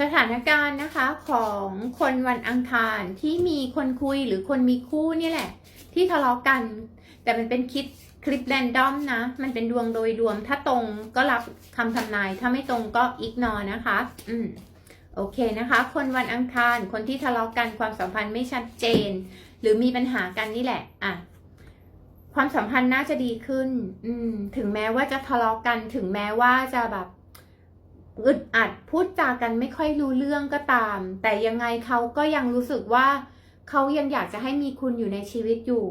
สถานการณ์นะคะของคนวันอังคารที่มีคนคุยหรือคนมีคู่นี่แหละ ที่ทะเลาะกัน แต่มันเป็นคลิปคลิปแรนดอมนะ มันเป็นดวงโดยรวม ถ้าตรงก็รับคำทำนาย ถ้าไม่ตรงก็อิกนอนะคะ อืม โอเคนะคะ คนวันอังคาร คนที่ทะเลาะกันความสัมพันธ์ไม่ชัดเจน หรือมีปัญหากันนี่แหละ อะ ความสัมพันธ์น่าจะดีขึ้น อืม ถึงแม้ว่าจะทะเลาะกัน ถึงแม้ว่าจะแบบ อึดอัดพูดจากันไม่ค่อยรู้เรื่องก็ตาม แต่ยังไงเขาก็ยังรู้สึกว่าเขายังอยากจะให้มีคุณอยู่ในชีวิตอยู่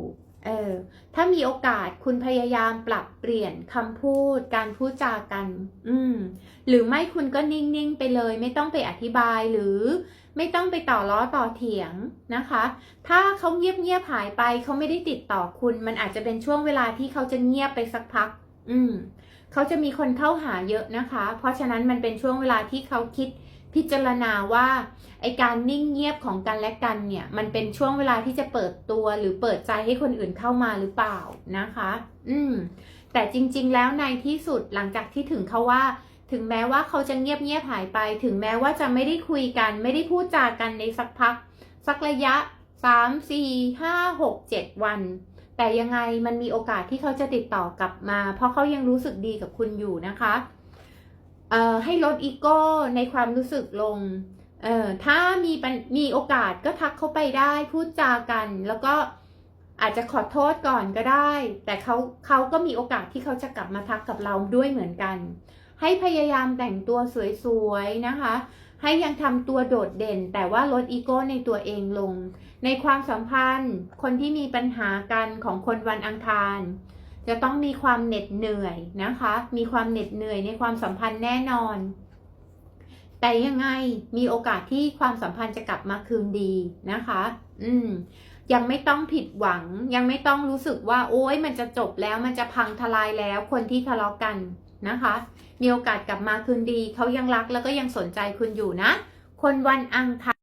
เออถ้ามีโอกาสคุณพยายามปรับเปลี่ยนคำพูด การพูดจากัน อืม หรือไม่คุณก็นิ่งๆไปเลย ไม่ต้องไปอธิบายหรือ ไม่ต้องไปต่อล้อต่อเถียงนะคะ ถ้าเขาเงียบๆหายไปเขาไม่ได้ติดต่อคุณ มันอาจจะเป็นช่วงเวลาที่เขาจะเงียบไปสักพัก อืมเขาจะมีคนเข้าหาเยอะนะคะ เพราะฉะนั้นมันเป็นช่วงเวลาที่เขาคิดพิจารณาว่าไอการนิ่งเงียบของกันและกันเนี่ย มันเป็นช่วงเวลาที่จะเปิดตัวหรือเปิดใจให้คนอื่นเข้ามาหรือเปล่านะคะ อืม แต่จริง ๆ แล้วในที่สุดหลังจากที่ถึงเขาว่า ถึงแม้ว่าเขาจะเงียบเงียบหายไป ถึงแม้ว่าจะไม่ได้คุยกัน ไม่ได้พูดจากันในสักพัก สักระยะสามสี่ห้าหกเจ็ดวัน แต่ยังไงมันมีโอกาสที่เขาจะติดต่อกลับมา เพราะเขายังรู้สึกดีกับคุณอยู่นะคะเอ่อให้ลดอีโก้ในความรู้สึกลงเอ่อถ้ามีมีโอกาสก็ทักเขาไปได้พูดจากัน แล้วก็อาจจะขอโทษก่อนก็ได้ แต่เขาเขาก็มีโอกาสที่เขาจะกลับมาทักกับเราด้วยเหมือนกัน ให้พยายามแต่งตัวสวยๆนะคะ ให้ยังทำตัวโดดเด่น แต่ว่าลดอีโก้ในตัวเองลง ในความสัมพันธ์ คนที่มีปัญหากันของคนวันอังคาร จะต้องมีความเหน็ดเหนื่อยนะคะ มีความเหน็ดเหนื่อยในความสัมพันธ์แน่นอน แต่ยังไงมีโอกาสที่ความสัมพันธ์จะกลับมาคืนดีนะคะ อืมยังไม่ต้องผิดหวัง ยังไม่ต้องรู้สึกว่า โอ๊ยมันจะจบแล้วมันจะพังทลายแล้วคนที่ทะเลาะกัน นะคะ มีโอกาสกลับมาคืนดี เขายังรักแล้วก็ยังสนใจคุณอยู่นะ คนวันอังคาร